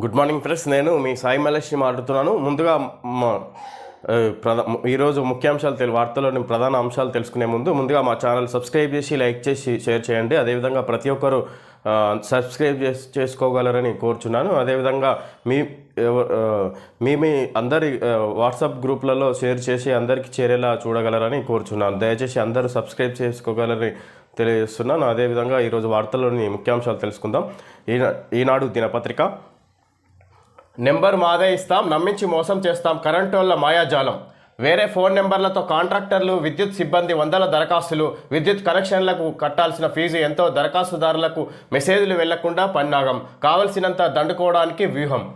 Good morning friends నేను మీ సాయి మలేష్ని మాట్లాడుతున్నాను. ముందుగా మా ప్రధా ఈరోజు ముఖ్యాంశాలు తెలు వార్తల్లోని ప్రధాన అంశాలు తెలుసుకునే ముందు ముందుగా మా ఛానల్ సబ్స్క్రైబ్ చేసి లైక్ చేసి షేర్ చేయండి. అదేవిధంగా ప్రతి ఒక్కరు సబ్స్క్రైబ్ చేసి చేసుకోగలరని కోరుచున్నాను. అదేవిధంగా మీ ఎవ- మీ మీ అందరి వాట్సాప్ గ్రూప్లలో షేర్ చేసి అందరికీ చేరేలా చూడగలరని కోరుచున్నాను. దయచేసి అందరూ సబ్స్క్రైబ్ చేసుకోగలరని తెలియజేస్తున్నాను. అదేవిధంగా ఈరోజు వార్తల్లోని ముఖ్యాంశాలు తెలుసుకుందాం. ఈనా ఈనాడు దినపత్రిక. నెంబర్ మాదే ఇస్తాం నమ్మించి మోసం చేస్తాం కరెంటు వల్ల మాయాజాలం. వేరే ఫోన్ నెంబర్లతో కాంట్రాక్టర్లు విద్యుత్ సిబ్బంది వందల దరఖాస్తులు విద్యుత్ కనెక్షన్లకు కట్టాల్సిన ఫీజు ఎంతో దరఖాస్తుదారులకు మెసేజ్లు వెళ్ళకుండా పన్నాగం. కావలసినంత దండుకోవడానికి వ్యూహం.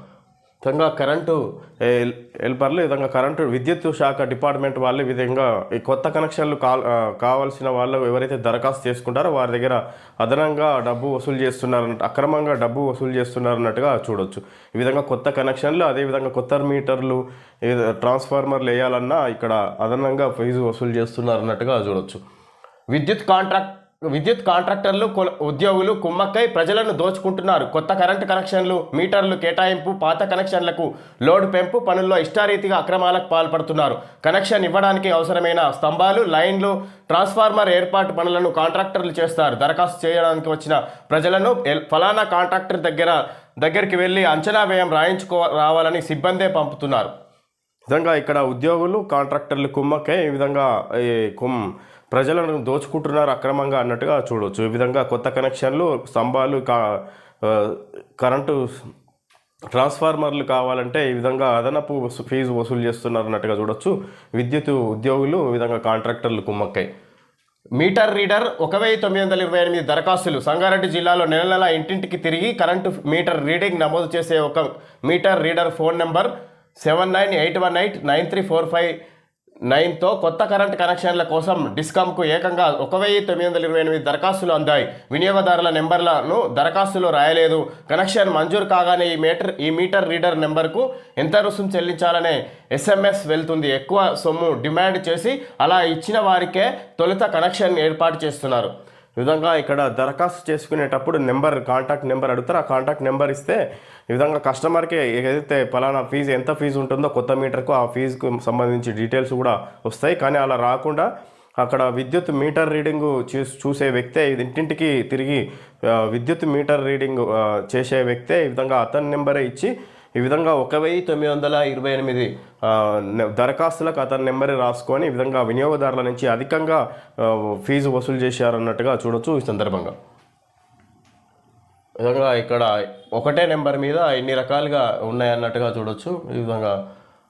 విధంగా కరెంటు హెల్- హెల్పర్లు ఈ విధంగా కరెంటు విద్యుత్ శాఖ డిపార్ట్మెంట్ వాళ్ళు ఈ విధంగా ఈ కొత్త కనెక్షన్లు కావాల్సిన వాళ్ళు ఎవరైతే దరఖాస్తు చేసుకుంటారో వారి దగ్గర అదనంగా డబ్బు వసూలు చేస్తున్నారన్నట్టు అక్రమంగా డబ్బు వసూలు చేస్తున్నారన్నట్టుగా చూడొచ్చు. ఈ విధంగా కొత్త కనెక్షన్లు అదేవిధంగా కొత్త మీటర్లు ట్రాన్స్ఫార్మర్లు వేయాలన్నా ఇక్కడ అదనంగా ఫీజు వసూలు చేస్తున్నారన్నట్టుగా చూడొచ్చు. విద్యుత్ కాంట్రాక్ట్ విద్యుత్ కాంట్రాక్టర్లు ఉద్యోగులు కుమ్మక్కై ప్రజలను దోచుకుంటున్నారు. కొత్త కరెంటు కనెక్షన్లు మీటర్లు కేటాయింపు పాత కనెక్షన్లకు లోడ్ పెంపు పనుల్లో ఇష్టారీతిగా అక్రమాలకు పాల్పడుతున్నారు. కనెక్షన్ ఇవ్వడానికి అవసరమైన స్తంభాలు లైన్లు ట్రాన్స్ఫార్మర్ ఏర్పాటు పనులను కాంట్రాక్టర్లు చేస్తారు. దరఖాస్తు చేయడానికి వచ్చిన ప్రజలను ఫలానా కాంట్రాక్టర్ దగ్గర దగ్గరికి వెళ్ళి అంచనా వ్యయం రాయించుకో రావాలని సిబ్బందే పంపుతున్నారు. విధంగా ఇక్కడ ఉద్యోగులు కాంట్రాక్టర్లు కుమ్మకే ఈ విధంగా కుమ్ ప్రజలను దోచుకుంటున్నారు అక్రమంగా అన్నట్టుగా చూడవచ్చు ఈ విధంగా కొత్త కనెక్షన్లు స్తంభాలు కా కరెంటు ట్రాన్స్ఫార్మర్లు కావాలంటే ఈ విధంగా అదనపు ఫీజు వసూలు చేస్తున్నారు అన్నట్టుగా చూడొచ్చు. విద్యుత్ ఉద్యోగులు ఈ విధంగా కాంట్రాక్టర్లు కుమ్మక్కై. మీటర్ రీడర్ ఒక వెయ్యి తొమ్మిది వందల ఇరవై ఎనిమిది దరఖాస్తులు. సంగారెడ్డి జిల్లాలో నెల నెల ఇంటింటికి తిరిగి కరెంటు మీటర్ రీడింగ్ నమోదు చేసే ఒక meter reader phone number seven nine eight one eight nine three four five నైన్తో కొత్త కరెంట్ కనెక్షన్ల కోసం డిస్కామ్కు ఏకంగా ఒక వెయ్యి తొమ్మిది వందల ఇరవై ఎనిమిది దరఖాస్తులు అందాయి. వినియోగదారుల నెంబర్లను దరఖాస్తులో రాయలేదు. కనెక్షన్ మంజూరు కాగానే ఈ మీటర్ ఈ మీటర్ రీడర్ నెంబర్కు ఎంత రుసుము చెల్లించాలనే ఎస్ఎంఎస్ వెళ్తుంది. ఎక్కువ సొమ్ము డిమాండ్ చేసి అలా ఇచ్చిన వారికే తొలుత కనెక్షన్ ఏర్పాటు చేస్తున్నారు. విధంగా ఇక్కడ దరఖాస్తు చేసుకునేటప్పుడు నెంబర్ కాంటాక్ట్ నెంబర్ అడుగుతారు. ఆ కాంటాక్ట్ నెంబర్ ఇస్తే ఈ విధంగా కస్టమర్కి ఏదైతే ఫలానా ఫీజు ఎంత ఫీజు ఉంటుందో కొత్త మీటర్కు ఆ ఫీజుకు సంబంధించి డీటెయిల్స్ కూడా వస్తాయి. కానీ అలా రాకుండా అక్కడ విద్యుత్ మీటర్ రీడింగ్ చూ చూసే వ్యక్తే ఇంటింటికి తిరిగి విద్యుత్ మీటర్ రీడింగ్ చేసే వ్యక్తే ఈ విధంగా అతని నెంబరే ఇచ్చి ఈ విధంగా ఒక వెయ్యి తొమ్మిది వందల ఇరవై ఎనిమిది దరఖాస్తులకు అతని నెంబర్ రాసుకొని ఈ విధంగా వినియోగదారుల నుంచి అధికంగా ఫీజు వసూలు చేశారన్నట్టుగా చూడొచ్చు ఈ సందర్భంగా. ఈ విధంగా ఇక్కడ ఒకటే నెంబర్ మీద ఇన్ని రకాలుగా ఉన్నాయన్నట్టుగా చూడొచ్చు. ఈ విధంగా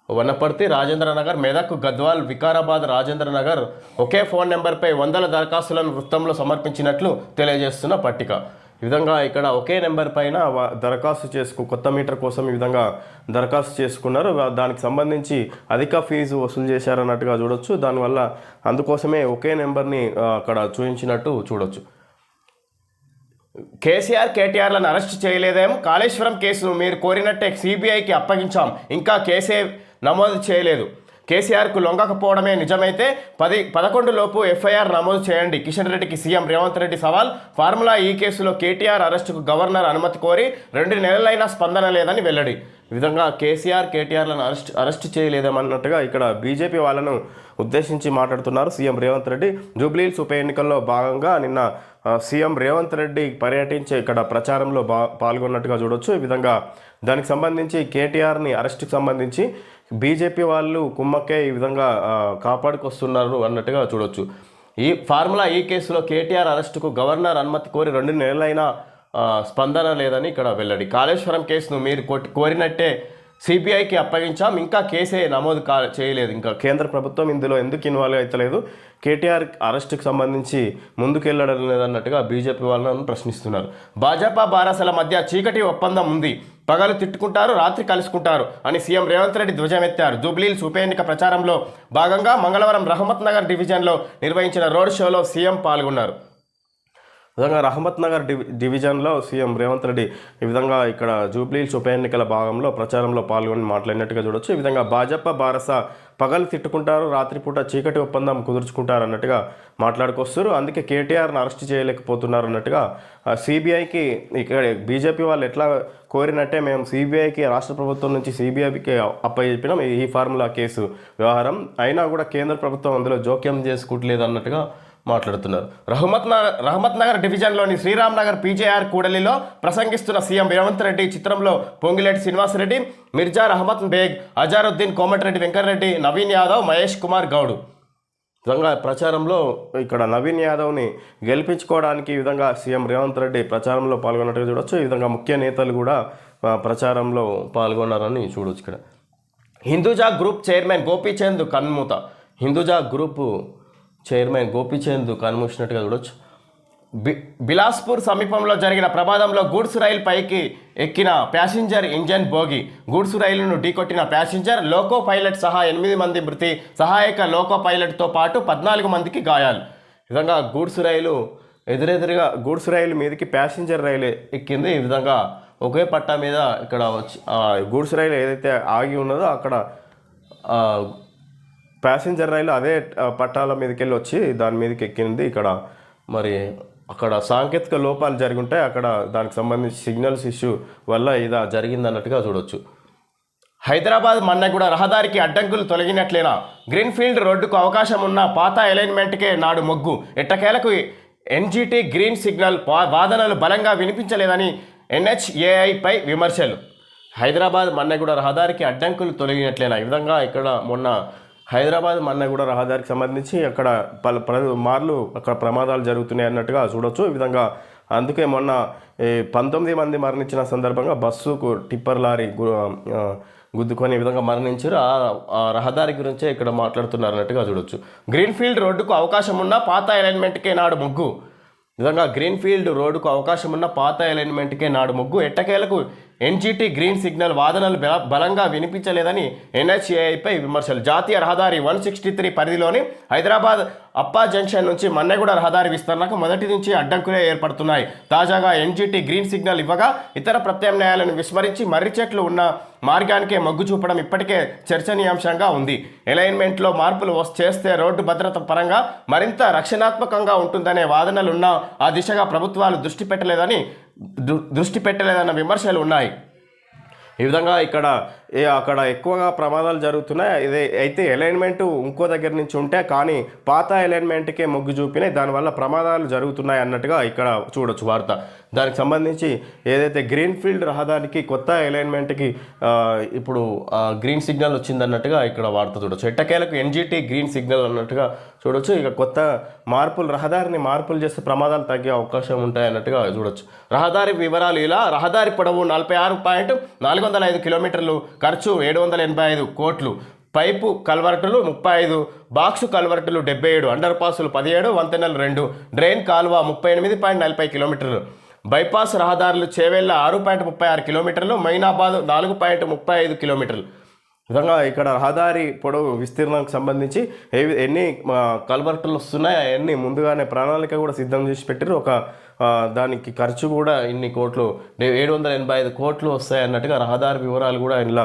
వనపర్తి రాజేంద్ర నగర్ మెదక్ గద్వాల్ వికారాబాద్ రాజేంద్ర నగర్ ఒకే ఫోన్ నెంబర్పై వందల దరఖాస్తులను వృత్తంలో సమర్పించినట్లు తెలియజేస్తున్న పట్టిక. ఈ విధంగా ఇక్కడ ఒకే నెంబర్ పైన దరఖాస్తు చేసుకు కొత్త మీటర్ కోసం ఈ విధంగా దరఖాస్తు చేసుకున్నారు. దానికి సంబంధించి అధిక ఫీజు వసూలు చేశారన్నట్టుగా చూడొచ్చు. దానివల్ల అందుకోసమే ఒకే నెంబర్ని అక్కడ చూపించినట్టు చూడొచ్చు. కేసీఆర్ కేటీఆర్లను అరెస్ట్ చేయలేదేమో? కాళేశ్వరం కేసును మీరు కోరినట్టే సిబిఐకి అప్పగించాం. ఇంకా కేసే నమోదు చేయలేదు. కేసీఆర్కు లొంగకపోవడమే నిజమైతే పది పదకొండు లోపు ఎఫ్ఐఆర్ నమోదు చేయండి. కిషన్ రెడ్డికి సీఎం రేవంత్ రెడ్డి సవాల్. ఫార్ములా ఈ కేసులో కేటీఆర్ అరెస్టుకు గవర్నర్ అనుమతి కోరి రెండు నెలలైనా స్పందన లేదని వెల్లడి. విధంగా కేసీఆర్ కేటీఆర్లను అరెస్ట్ అరెస్ట్ చేయలేదన్నట్టుగా ఇక్కడ బీజేపీ వాళ్ళను ఉద్దేశించి మాట్లాడుతున్నారు సీఎం రేవంత్ రెడ్డి. జూబ్లీహిల్స్ ఉప ఎన్నికల్లో భాగంగా నిన్న సీఎం రేవంత్ రెడ్డి పర్యటించే ఇక్కడ ప్రచారంలో పాల్గొన్నట్టుగా చూడొచ్చు. ఈ విధంగా దానికి సంబంధించి కేటీఆర్ని అరెస్ట్కి సంబంధించి బీజేపీ వాళ్ళు కుమ్మక్కే ఈ విధంగా కాపాడుకొస్తున్నారు అన్నట్టుగా చూడొచ్చు. ఈ ఫార్ములా ఈ కేసులో కేటీఆర్ అరెస్టుకు గవర్నర్ అనుమతి కోరి రెండు నెలలైనా స్పందన లేదని ఇక్కడ వెల్లడి. కాళేశ్వరం కేసును మీరు కోరినట్టే సిబిఐకి అప్పగించాం ఇంకా కేసే నమోదు కా చేయలేదు. ఇంకా కేంద్ర ప్రభుత్వం ఇందులో ఎందుకు ఇన్వాల్వ్ అవుతలేదు కేటీఆర్ అరెస్టుకు సంబంధించి ముందుకెళ్ళడం లేదన్నట్టుగా బీజేపీ వాళ్ళను ప్రశ్నిస్తున్నారు. భాజపా బారాసల మధ్య చీకటి ఒప్పందం ఉంది. పగలు తిట్టుకుంటారు రాత్రి కలుసుకుంటారు అని సీఎం రేవంత్ రెడ్డి ధ్వజమెత్తారు. జూబ్లీల్స్ ఉప ఎన్నిక ప్రచారంలో భాగంగా మంగళవారం రహమత్ నగర్ డివిజన్లో నిర్వహించిన రోడ్ షోలో సీఎం పాల్గొన్నారు. విధంగా రహమత్ నగర్ డివి డివిజన్లో సీఎం రేవంత్ రెడ్డి ఈ విధంగా ఇక్కడ జూబ్లీహిల్స్ ఉప ఎన్నికల భాగంలో ప్రచారంలో పాల్గొని మాట్లాడినట్టుగా చూడొచ్చు. ఈ విధంగా భాజపా బారస పగలు తిట్టుకుంటారు రాత్రిపూట చీకటి ఒప్పందం కుదుర్చుకుంటారు అన్నట్టుగా మాట్లాడుకొస్తారు అందుకే కేటీఆర్ని అరెస్ట్ చేయలేకపోతున్నారు అన్నట్టుగా సిబిఐకి ఇక్కడ బీజేపీ వాళ్ళు ఎట్లా కోరినట్టే మేము సిబిఐకి రాష్ట్ర ప్రభుత్వం నుంచి సిబిఐకి అప్పచెప్పినాం. ఈ ఫార్ములా కేసు వ్యవహారం. అయినా కూడా కేంద్ర ప్రభుత్వం అందులో జోక్యం చేసుకుంటలేదు అన్నట్టుగా మాట్లాడుతున్నారు. రహమత్ నగర్ రహమత్ నగర్ డివిజన్లోని శ్రీరామ్ నగర్ పీజేఆర్ కూడలిలో ప్రసంగిస్తున్న సీఎం రేవంత్ రెడ్డి చిత్రంలో పొంగిలేటి శ్రీనివాసరెడ్డి మిర్జా రహమత్ బేగ్ అజారుద్దీన్ కోమటిరెడ్డి వెంకటరెడ్డి నవీన్ యాదవ్ మహేష్ కుమార్ గౌడ్. విధంగా ప్రచారంలో ఇక్కడ నవీన్ యాదవ్ని గెలిపించుకోవడానికి ఈ విధంగా సీఎం రేవంత్ రెడ్డి ప్రచారంలో పాల్గొన్నట్టుగా చూడొచ్చు. ఈ విధంగా ముఖ్య నేతలు కూడా ప్రచారంలో పాల్గొన్నారని చూడొచ్చు ఇక్కడ. హిందూజా గ్రూప్ చైర్మన్ గోపీచంద్ కన్మూత. హిందూజా గ్రూపు చైర్మన్ గోపీచంద్ కన్మూసినట్టుగా చూడొచ్చు. బి బిలాస్పూర్ సమీపంలో జరిగిన ప్రమాదంలో గూడ్స్ రైలు పైకి ఎక్కిన ప్యాసింజర్ ఇంజన్ బోగి గూడ్స్ రైలును ఢీకొట్టిన ప్యాసింజర్ లోకో పైలట్ సహా ఎనిమిది మంది మృతి సహాయక లోకో పైలట్తో పాటు పద్నాలుగు మందికి గాయాలు. విధంగా గూడ్స్ రైలు ఎదురెదురుగా గూడ్స్ రైలు మీదకి ప్యాసింజర్ రైలు ఎక్కింది. ఈ విధంగా ఒకే పట్టా మీద ఇక్కడ వచ్చి గూడ్స్ రైలు ఏదైతే ఆగి ఉన్నదో అక్కడ ప్యాసింజర్ రైలు అదే పట్టాల మీదకి వెళ్ళి వచ్చి దాని మీదకి ఎక్కింది ఇక్కడ. మరి అక్కడ సాంకేతిక లోపాలు జరిగి ఉంటాయి అక్కడ దానికి సంబంధించి సిగ్నల్స్ ఇష్యూ వల్ల ఇది జరిగింది అన్నట్టుగా చూడొచ్చు. హైదరాబాద్ మన్నగూడ రహదారికి అడ్డంకులు తొలగినట్లేనా? గ్రీన్ఫీల్డ్ రోడ్డుకు అవకాశం ఉన్న పాత అలైన్మెంట్కే నాడు మొగ్గు. ఎట్టకేలకు ఎన్జీటీ గ్రీన్ సిగ్నల్ వాదనలు బలంగా వినిపించలేదని ఎన్హెచ్ఏఐపై విమర్శలు. హైదరాబాద్ మన్నగూడ రహదారికి అడ్డంకులు తొలగినట్లేనా? ఈ విధంగా ఇక్కడ మొన్న హైదరాబాద్ మన్నగూడ రహదారికి సంబంధించి అక్కడ పలు మార్లు అక్కడ ప్రమాదాలు జరుగుతున్నాయి అన్నట్టుగా చూడొచ్చు. ఈ విధంగా అందుకే మొన్న ఈ పంతొమ్మిది మంది మరణించిన సందర్భంగా బస్సుకు టిప్పర్ లారీ గుద్దుకొని విధంగా మరణించారు. ఆ రహదారి గురించే ఇక్కడ మాట్లాడుతున్నారు అన్నట్టుగా చూడొచ్చు. గ్రీన్ఫీల్డ్ రోడ్డుకు అవకాశం ఉన్న పాత అలైన్మెంట్కే నాడు ముగ్గు. విధంగా గ్రీన్ఫీల్డ్ రోడ్డుకు అవకాశం ఉన్న పాత అలైన్మెంట్కే నాడు ముగ్గు. ఎట్టకేలకు ఎన్జీటీ గ్రీన్ సిగ్నల్ వాదనలు బల- బలంగా వినిపించలేదని ఎన్హెచ్ఏఐపై విమర్శలు. జాతీయ రహదారి వన్ సిక్స్టీ త్రీ పరిధిలోని హైదరాబాద్ అప్పా జంక్షన్ నుంచి మన్నెగూడ రహదారి విస్తరణకు మొదటి నుంచి అడ్డంకులే ఏర్పడుతున్నాయి. తాజాగా ఎన్జీటీ గ్రీన్ సిగ్నల్ ఇవ్వగా ఇతర ప్రత్యామ్నాయాలను విస్మరించి మర్రి చెట్లు ఉన్న మార్గానికే మొగ్గు చూపడం ఇప్పటికే చర్చనీయాంశంగా ఉంది. అలైన్మెంట్లో మార్పులు చేస్తే రోడ్డు భద్రత పరంగా మరింత రక్షణాత్మకంగా ఉంటుందనే వాదనలున్నా ఆ దిశగా ప్రభుత్వాలు దృష్టి పెట్టలేదని దృష్టి పెట్టలేదన్న విమర్శలు ఉన్నాయి. ఈ విధంగా ఇక్కడ అక్కడ ఎక్కువగా ప్రమాదాలు జరుగుతున్నాయి. ఇదే అయితే అలైన్మెంట్ ఇంకో దగ్గర నుంచి ఉంటే కానీ పాత అలైన్మెంట్కే మొగ్గు చూపినాయి. దానివల్ల ప్రమాదాలు జరుగుతున్నాయి అన్నట్టుగా ఇక్కడ చూడొచ్చు వార్త. దానికి సంబంధించి ఏదైతే గ్రీన్ ఫీల్డ్ రహదారికి కొత్త అలైన్మెంట్కి ఇప్పుడు గ్రీన్ సిగ్నల్ వచ్చిందన్నట్టుగా ఇక్కడ వార్త చూడొచ్చు. ఎట్టకేలకు ఎన్జిటి గ్రీన్ సిగ్నల్ అన్నట్టుగా చూడొచ్చు. ఇక కొత్త మార్పులు రహదారిని మార్పులు చేస్తే ప్రమాదాలు తగ్గే అవకాశం ఉంటాయి అన్నట్టుగా చూడొచ్చు. రహదారి వివరాలు ఇలా రహదారి పొడవు నలభై ఆరు పాయింట్ నాలుగు వందల ఐదు కిలోమీటర్లు ఖర్చు ఏడు వందల ఎనభై ఐదు కోట్లు పైపు కల్వర్టులు ముప్పై ఐదు బాక్సు కల్వర్టులు డెబ్బై ఏడు అండర్ పాసులు పదిహేడు వంతెనలు రెండు డ్రైన్ కాలువ ముప్పై ఎనిమిది పాయింట్ నలభై కిలోమీటర్లు బైపాస్ రహదారులు చేవెళ్ళ ఆరు పాయింట్ ముప్పై ఆరు కిలోమీటర్లు మైనాబాద్ నాలుగు పాయింట్ ముప్పై ఐదు కిలోమీటర్లు. విధంగా ఇక్కడ రహదారి పొడవు విస్తీర్ణానికి సంబంధించి ఏ- ఎన్ని కల్వర్టులు వస్తున్నాయి అవన్నీ ముందుగానే ప్రణాళిక కూడా సిద్ధం చేసి పెట్టారు ఒక దానికి ఖర్చు కూడా ఇన్ని కోట్లు ఏడు వందల ఎనభై ఐదు కోట్లు వస్తాయి అన్నట్టుగా రహదారి వివరాలు కూడా ఇలా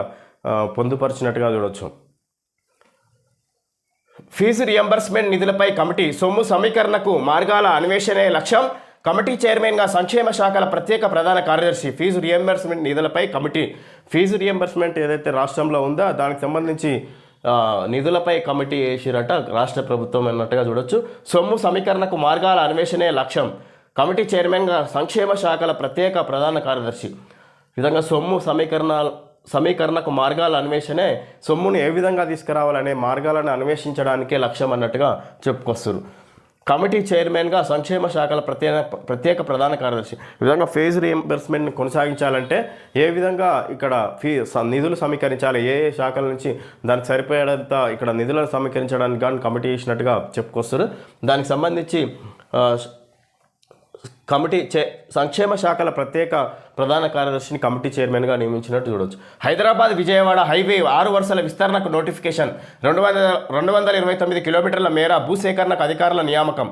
పొందుపరిచినట్టుగా చూడొచ్చు. ఫీజు రియంబర్స్మెంట్ నిధులపై కమిటీ సొమ్ము సమీకరణకు మార్గాల అన్వేషణే లక్ష్యం. కమిటీ చైర్మన్గా సంక్షేమ శాఖల ప్రత్యేక ప్రధాన కార్యదర్శి ఫీజు రియంబర్స్మెంట్ నిధులపై కమిటీ ఫీజు రియంబర్స్మెంట్ ఏదైతే రాష్ట్రంలో ఉందో దానికి సంబంధించి నిధులపై కమిటీ వేసిరట రాష్ట్ర ప్రభుత్వం అన్నట్టుగా చూడొచ్చు. సొమ్ము సమీకరణకు మార్గాల అన్వేషణే లక్ష్యం. కమిటీ చైర్మన్గా సంక్షేమ శాఖల ప్రత్యేక ప్రధాన కార్యదర్శి. విధంగా సొమ్ము సమీకరణ సమీకరణకు మార్గాల అన్వేషణే సొమ్మును ఏ విధంగా తీసుకురావాలనే మార్గాలను అన్వేషించడానికే లక్ష్యం అన్నట్టుగా చెప్పుకొస్తారు. కమిటీ చైర్మన్గా సంక్షేమ శాఖల ప్రత్యేక ప్రత్యేక ప్రధాన కార్యదర్శి. ఈ విధంగా ఫేజ్ రీఎంబర్స్మెంట్ని కొనసాగించాలంటే ఏ విధంగా ఇక్కడ ఫీ నిధులు సమీకరించాలి ఏ ఏ శాఖల నుంచి దానికి సరిపోయేంత ఇక్కడ నిధులను సమీకరించడానికి కానీ కమిటీ చేసినట్టుగా చెప్పుకొస్తారు. దానికి సంబంధించి కమిటీ చే సంక్షేమ శాఖల ప్రత్యేక ప్రధాన కార్యదర్శిని కమిటీ చైర్మన్గా నియమించినట్టు చూడవచ్చు హైదరాబాద్ విజయవాడ హైవే ఆరు వరుసల విస్తరణకు నోటిఫికేషన్. రెండు వందల రెండు వందల ఇరవై తొమ్మిది కిలోమీటర్ల మేర భూసేకరణకు అధికారుల నియామకం.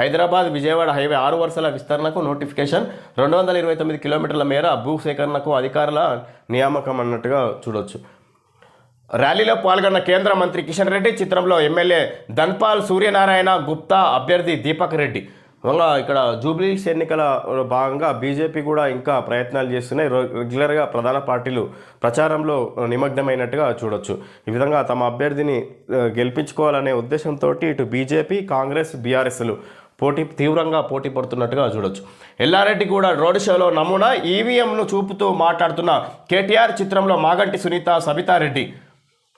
హైదరాబాద్ విజయవాడ హైవే ఆరు వరుసల విస్తరణకు నోటిఫికేషన్. రెండు వందల ఇరవై తొమ్మిది కిలోమీటర్ల మేర భూసేకరణకు అధికారుల నియామకం అన్నట్టుగా చూడవచ్చు ర్యాలీలో పాల్గొన్న కేంద్ర మంత్రి కిషన్ రెడ్డి చిత్రంలో ఎమ్మెల్యే ధన్పాల్ సూర్యనారాయణ గుప్తా అభ్యర్థి దీపక్ రెడ్డి. ఇంకా ఇక్కడ జూబ్లీస్ ఎన్నికల భాగంగా బీజేపీ కూడా ఇంకా ప్రయత్నాలు చేస్తున్నాయి. రెగ్యులర్గా ప్రధాన పార్టీలు ప్రచారంలో నిమగ్నమైనట్టుగా చూడొచ్చు. ఈ విధంగా తమ అభ్యర్థిని గెలిపించుకోవాలనే ఉద్దేశంతో ఇటు బీజేపీ కాంగ్రెస్ బీఆర్ఎస్లు పోటీ తీవ్రంగా పోటీ పడుతున్నట్టుగా చూడొచ్చు. ఎల్లారెడ్డి కూడా రోడ్ షోలో నమూనా ఈవీఎంను చూపుతూ మాట్లాడుతున్న కేటీఆర్ చిత్రంలో మాగంటి సునీత సబితారెడ్డి.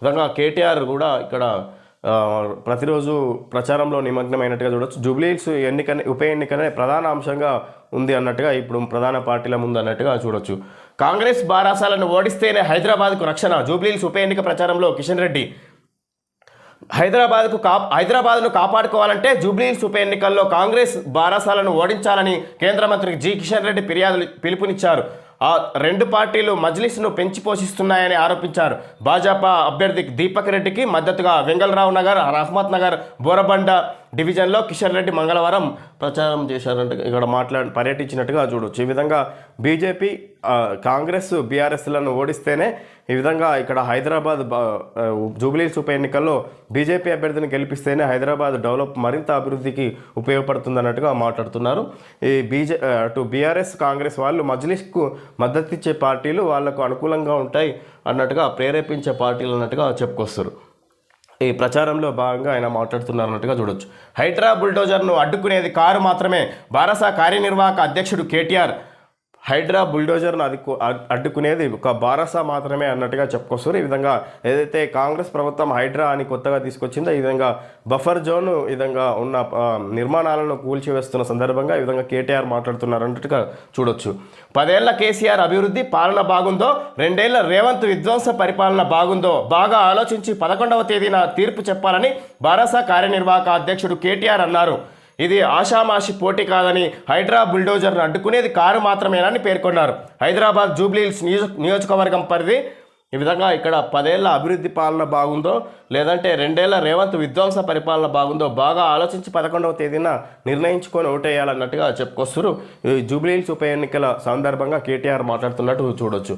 విధంగా కేటీఆర్ కూడా ఇక్కడ ప్రతిరోజు ప్రచారంలో నిమగ్నమైనట్టుగా చూడొచ్చు. జూబ్లీహిల్స్ ఎన్నిక ఉప ఎన్నికనే ప్రధాన అంశంగా ఉంది అన్నట్టుగా ఇప్పుడు ప్రధాన పార్టీల ముందు అన్నట్టుగా చూడొచ్చు. కాంగ్రెస్ బారాసాలను ఓడిస్తేనే హైదరాబాద్కు రక్షణ. జూబ్లీహిల్స్ ఉప ఎన్నిక ప్రచారంలో కిషన్ రెడ్డి హైదరాబాద్కు కా హైదరాబాద్ను కాపాడుకోవాలంటే జూబ్లీహిల్స్ ఉప ఎన్నికల్లో కాంగ్రెస్ బారాసాలను ఓడించాలని కేంద్ర మంత్రి జి కిషన్ రెడ్డి ఫిర్యాదులు పిలుపునిచ్చారు. ఆ రెండు పార్టీలు మజ్లిస్ను పెంచి పోషిస్తున్నాయని ఆరోపించారు. భాజపా అభ్యర్థి దీపక్ రెడ్డికి మద్దతుగా వెంగళరావు నగర్ రహ్మత్ నగర్ బోరబండ డివిజన్లో కిషన్ రెడ్డి మంగళవారం ప్రచారం చేశారంట. ఇక్కడ మాట్లాడి పర్యటించినట్టుగా చూడొచ్చు. ఈ విధంగా బీజేపీ కాంగ్రెస్ బీఆర్ఎస్లను ఓడిస్తేనే ఈ విధంగా ఇక్కడ హైదరాబాద్ జూబ్లీస్ ఉప ఎన్నికల్లో బీజేపీ అభ్యర్థిని గెలిపిస్తేనే హైదరాబాద్ డెవలప్ మరింత అభివృద్ధికి ఉపయోగపడుతుంది అన్నట్టుగా మాట్లాడుతున్నారు. ఈ బీజే అటు బీఆర్ఎస్ కాంగ్రెస్ వాళ్ళు మజ్లిస్కు మద్దతు ఇచ్చే పార్టీలు వాళ్ళకు అనుకూలంగా ఉంటాయి అన్నట్టుగా ప్రేరేపించే పార్టీలు అన్నట్టుగా చెప్పుకొస్తారు. ఈ ప్రచారంలో భాగంగా ఆయన మాట్లాడుతున్నారన్నట్టుగా చూడొచ్చు. హైడ్రా బుల్డోజర్ను అడ్డుకునేది కారు మాత్రమే. భారస కార్యనిర్వాహక అధ్యక్షుడు కేటీఆర్ హైడ్రా బుల్డోజర్ను అదుకు అడ్డుకునేది ఒక బారసా మాత్రమే అన్నట్టుగా చెప్పుకొస్తారు. ఈ విధంగా ఏదైతే కాంగ్రెస్ ప్రభుత్వం హైడ్రా అని కొత్తగా తీసుకొచ్చిందో ఈ విధంగా బఫర్ జోన్ ఈ విధంగా ఉన్న నిర్మాణాలను కూల్చివేస్తున్న సందర్భంగా ఈ విధంగా కేటీఆర్ మాట్లాడుతున్నారు అన్నట్టుగా చూడొచ్చు. పదేళ్ళ కేసీఆర్ అభివృద్ధి పాలన బాగుందో రెండేళ్ళ రేవంత్ విధ్వంస పరిపాలన బాగుందో బాగా ఆలోచించి పదకొండవ తేదీన తీర్పు చెప్పాలని బారాసా కార్యనిర్వాహక అధ్యక్షుడు కేటీఆర్ అన్నారు. ఇది ఆషామాషి పోటీ కాదని హైడ్రా బుల్డోజర్ను అడ్డుకునేది కారు మాత్రమేనని పేర్కొన్నారు. హైదరాబాద్ జూబ్లీహిల్స్ నియోజక నియోజకవర్గం పరిధి ఈ విధంగా ఇక్కడ పదేళ్ళ అభివృద్ధి పాలన బాగుందో లేదంటే రెండేళ్ళ రేవంత్ విధ్వంస పరిపాలన బాగుందో బాగా ఆలోచించి పదకొండవ తేదీన నిర్ణయించుకొని ఓటేయాలన్నట్టుగా చెప్పుకొస్తారు ఈ జూబ్లీహిల్స్ ఉప ఎన్నికల సందర్భంగా కేటీఆర్ మాట్లాడుతున్నట్టు చూడొచ్చు.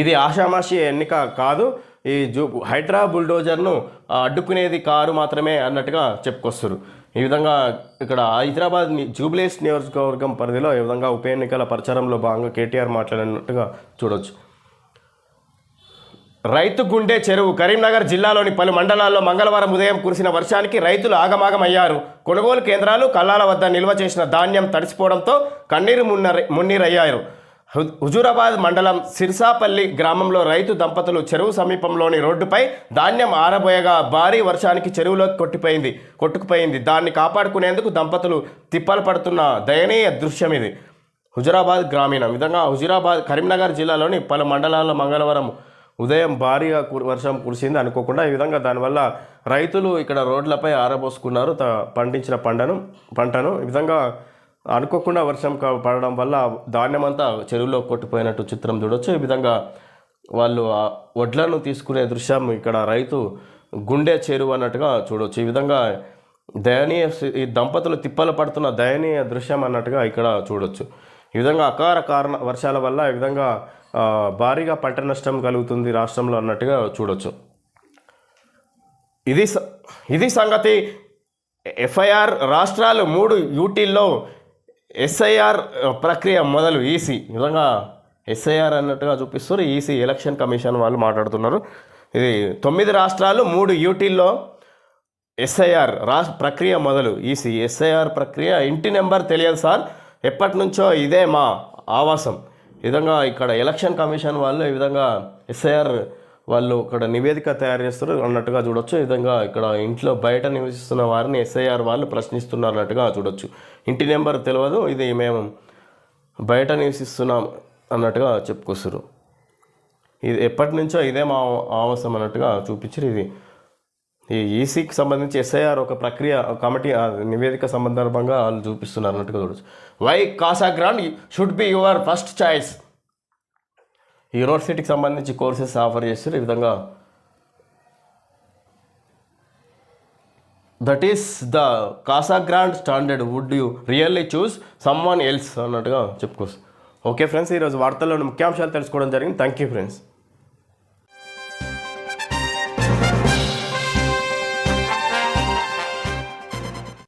ఇది ఆషామాషి ఎన్నిక కాదు ఈ జూ హైడ్రా బుల్డోజర్ను అడ్డుకునేది కారు మాత్రమే అన్నట్టుగా చెప్పుకొస్తారు ఈ విధంగా ఇక్కడ హైదరాబాద్ జూబ్లీస్ నియోజకవర్గం పరిధిలో ఈ విధంగా ఉప ఎన్నికల ప్రచారంలో భాగంగా కేటీఆర్ మాట్లాడినట్టుగా చూడొచ్చు. రైతు గుండె చెరువు. కరీంనగర్ జిల్లాలోని పలు మండలాల్లో మంగళవారం ఉదయం కురిసిన వర్షానికి రైతులు ఆగమాగమయ్యారు. కొనుగోలు కేంద్రాలు కల్లాల వద్ద నిల్వ చేసిన ధాన్యం తడిసిపోవడంతో కన్నీరు మున్నర మున్నీరయ్యారు. హుజూరాబాద్ మండలం సిర్సాపల్లి గ్రామంలో రైతు దంపతులు చెరువు సమీపంలోని రోడ్డుపై ధాన్యం ఆరబోయగా భారీ వర్షానికి చెరువులోకి కొట్టిపోయింది కొట్టుకుపోయింది. దాన్ని కాపాడుకునేందుకు దంపతులు తిప్పలు పడుతున్న దయనీయ దృశ్యం ఇది. హుజురాబాద్ గ్రామీణ. విధంగా హుజురాబాద్ కరీంనగర్ జిల్లాలోని పలు మండలాల్లో మంగళవారం ఉదయం భారీగా కు- వర్షం కురిసింది అనుకోకుండా ఈ విధంగా దానివల్ల రైతులు ఇక్కడ రోడ్లపై ఆరబోసుకున్నారు. త పండించిన పంటను పంటను. ఈ విధంగా అనుకోకుండా వర్షం పడడం వల్ల ధాన్యం అంతా చెరువులో కొట్టిపోయినట్టు చిత్రం చూడొచ్చు. ఈ విధంగా వాళ్ళు ఆ వడ్లను తీసుకునే దృశ్యం ఇక్కడ రైతు గుండె చెరువు అన్నట్టుగా చూడొచ్చు. ఈ విధంగా దయనీయ ఈ దంపతులు తిప్పలు పడుతున్న దయనీయ దృశ్యం అన్నట్టుగా ఇక్కడ చూడొచ్చు. ఈ విధంగా అకార కారణ వర్షాల వల్ల ఈ విధంగా భారీగా పంట నష్టం కలుగుతుంది రాష్ట్రంలో అన్నట్టుగా చూడొచ్చు. ఇది స- ఇది సంగతి. ఎఫ్ఐఆర్ రాష్ట్రాలు మూడు యూటీల్లో ఎస్ఐఆర్ ప్రక్రియ మొదలు ఈసీ. నిజంగా ఎస్ఐఆర్ అన్నట్టుగా చూపిస్తారు ఈసీ ఎలక్షన్ కమిషన్ వాళ్ళు మాట్లాడుతున్నారు. ఇది తొమ్మిది రాష్ట్రాలు మూడు యూటీల్లో ఎస్ఐఆర్ రా ప్రక్రియ మొదలు ఈసీ. ఎస్ఐఆర్ ప్రక్రియ ఇంటి నెంబర్ తెలియదు సార్. ఎప్పటి నుంచో ఇదే మా ఆవాసం. విధంగా ఇక్కడ ఎలక్షన్ కమిషన్ వాళ్ళు ఈ విధంగా ఎస్ఐఆర్ వాళ్ళు ఇక్కడ నివేదిక తయారు చేస్తారు అన్నట్టుగా చూడొచ్చు. ఈ విధంగా ఇక్కడ ఇంట్లో బయట నివసిస్తున్న వారిని ఎస్ఐఆర్ వాళ్ళు ప్రశ్నిస్తున్నారు అన్నట్టుగా చూడొచ్చు. ఇంటి నెంబర్ తెలియదు ఇది మేము బయట నివసిస్తున్నాం అన్నట్టుగా చెప్పుకొస్తారు ఇది ఎప్పటి నుంచో ఇదే మా ఆవాసం అన్నట్టుగా చూపించారు ఇది. ఈ ఈసీకి సంబంధించి ఎస్ఐఆర్ ఒక ప్రక్రియ కమిటీ నివేదిక సందర్భంగా వాళ్ళు చూపిస్తున్నారు అన్నట్టుగా చూడొచ్చు. Why Casa Grande should be your first choice యూనివర్సిటీకి సంబంధించి కోర్సెస్ ఆఫర్ చేస్తారు. ఈ విధంగా that is the Casa Grande standard would you really choose someone else అన్నట్టుగా చెప్పుకోవచ్చు. ఓకే ఫ్రెండ్స్ ఈరోజు వార్తల్లోని ముఖ్యాంశాలు తెలుసుకోవడం జరిగింది. Thank you friends